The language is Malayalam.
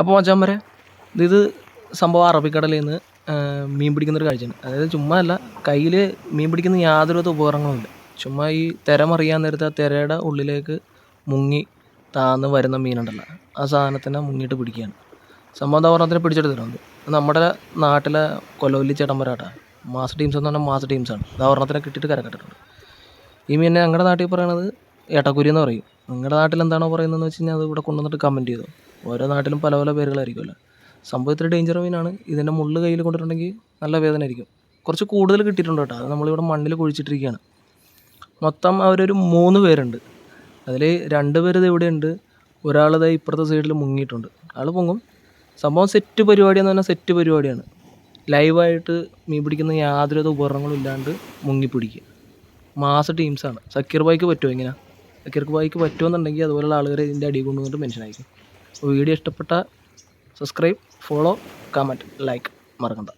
അപ്പോൾ മച്ചാൻ വരെ ഇത് സംഭവം അറബിക്കടലിൽ നിന്ന് മീൻ പിടിക്കുന്നൊരു കാഴ്ചയാണ്. അതായത് ചുമ്മാ അല്ല കയ്യിൽ മീൻ പിടിക്കുന്ന യാതൊരു വിധ ഉപകരണങ്ങളുമില്ല ചുമ്മാ ഈ തിരമറിയാൻ നേരത്ത് ആ തിരയുടെ ഉള്ളിലേക്ക് മുങ്ങി താന്ന് വരുന്ന മീനുണ്ടല്ലോ ആ സാധനത്തിനെ മുങ്ങിയിട്ട് പിടിക്കുകയാണ്. സംഭവം എന്താ പറഞ്ഞതിനെ പിടിച്ചെടുത്തിട്ടുണ്ട്. നമ്മുടെ നാട്ടിലെ കൊലവല്ലി ചേട്ടന്മാരാട്ടാ. മാസ് ടീംസ് എന്ന് പറഞ്ഞാൽ മാസ് ടീംസാണ് ഇതാ ഒരെണ്ണത്തിനെ കിട്ടിയിട്ട് കരക്കെട്ടിട്ടുണ്ട്. ഈ മീനെ ഞങ്ങളുടെ നാട്ടിൽ പറയണത് ഏട്ടക്കുരി എന്ന് പറയും. നിങ്ങളുടെ നാട്ടിൽ എന്താണോ പറയുന്നതെന്ന് വെച്ച് കഴിഞ്ഞാൽ അത് ഇവിടെ കൊണ്ടുവന്നിട്ട് കമന്റ് ചെയ്തു. ഓരോ നാട്ടിലും പല പല പേരുകളായിരിക്കുമല്ലോ. സംഭവം ഡേഞ്ചർ മീനാണ് ഇതിന്റെ മുള്ള് കയ്യിൽ കൊണ്ടിട്ടുണ്ടെങ്കിൽ നല്ല വേദന ആയിരിക്കും. കുറച്ച് കൂടുതൽ കിട്ടിയിട്ടുണ്ട് കേട്ടോ. അത് നമ്മളിവിടെ മണ്ണിൽ കുഴിച്ചിട്ടിരിക്കുകയാണ്. മൊത്തം അവരൊരു മൂന്ന് പേരുണ്ട്. അതിൽ രണ്ട് പേര് ഇത് ഇവിടെയുണ്ട്. ഒരാൾ ദേ ഇപ്പുറത്തെ സൈഡിൽ മുങ്ങിയിട്ടുണ്ട്. ആൾ പൊങ്ങും. സംഭവം സെറ്റ് പരിപാടിയെന്ന് പറഞ്ഞാൽ സെറ്റ് പരിപാടിയാണ്. ലൈവായിട്ട് മീൻ പിടിക്കുന്ന യാതൊരുവിധ ഉപകരണങ്ങളും ഇല്ലാണ്ട് മുങ്ങിപ്പിടിക്കുക മാസ് ടീംസാണ് സക്കീർ ബായിക്ക് പറ്റുമോ ഇങ്ങനെ? സക്കീർ ബായിക്ക് പറ്റുമെന്നുണ്ടെങ്കിൽ അതുപോലെയുള്ള ആളുകളെ ഇതിന്റെ അടി കൊണ്ടുവന്നിട്ട് മെൻഷൻ അപ്പോൾ വീഡിയോ ഇഷ്ടപ്പെട്ട സബ്സ്ക്രൈബ് ഫോളോ കമന്റ് ലൈക്ക് മറക്കണ്ട.